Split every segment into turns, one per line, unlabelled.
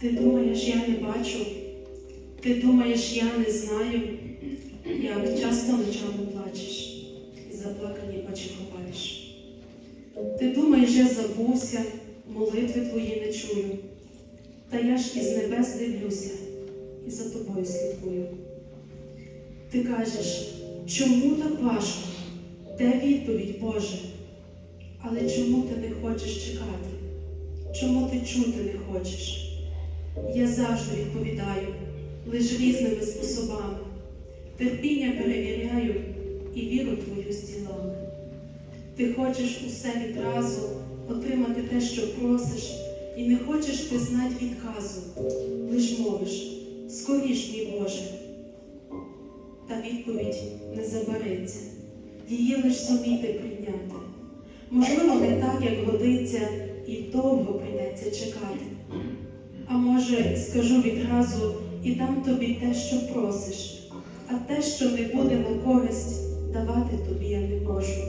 Ти думаєш, я не бачу, ти думаєш, я не знаю, як часто ночами плачеш і заплакані очі ховаєш. Ти думаєш, я забувся, молитви твої не чую, та я ж із небес дивлюся і за тобою слідкую. Ти кажеш, чому так важко? Де відповідь, Боже? Але чому ти не хочеш чекати? Чому ти чути не хочеш? Я завжди відповідаю, лиш різними способами. Терпіння перевіряю і віру твою з ділами. Ти хочеш усе відразу, отримати те, що просиш, і не хочеш ти знать відказу, лиш мовиш, скоріш, мій Боже. Та відповідь не забереться, її лиш зуміти прийняти. Можливо, не так, як годиться, і довго прийдеться чекати. А може, скажу відразу і дам тобі те, що просиш, а те, що не буде на користь, давати тобі я не можу.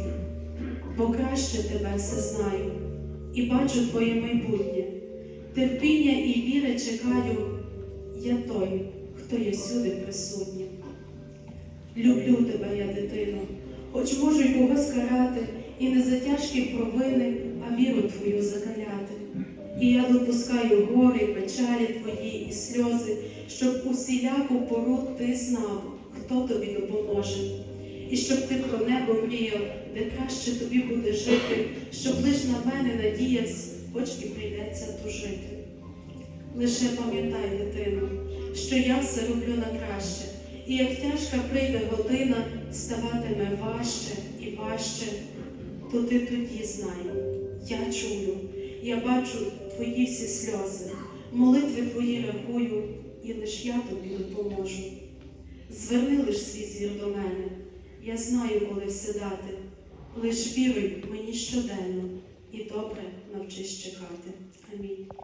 Бо краще тебе все знаю і бачу твоє майбутнє. Терпіння і віри чекаю, я той, хто є всюди присутній. Люблю тебе, я дитино, хоч можу й когось карати, і не за тяжкі провини, а віру твою закаляти. І я допускаю гори, печалі твої і сльози, щоб усіляку пору ти знав, хто тобі допоможе. І щоб ти про небо мріяв, де краще тобі буде жити, щоб лиш на мене надіявся, хоч і прийдеться тужити. Лише пам'ятай, дитино, що я все роблю на краще, і як тяжка прийде година, ставатиме важче і важче, то ти тоді знай, я чую, я бачу твої всі сльози, молитви твої рахую, і лиш я тобі допоможу. Зверни лиш свій зір до мене, я знаю, коли все дати, лиш віруй мені щоденно і добре навчись чекати. Амінь.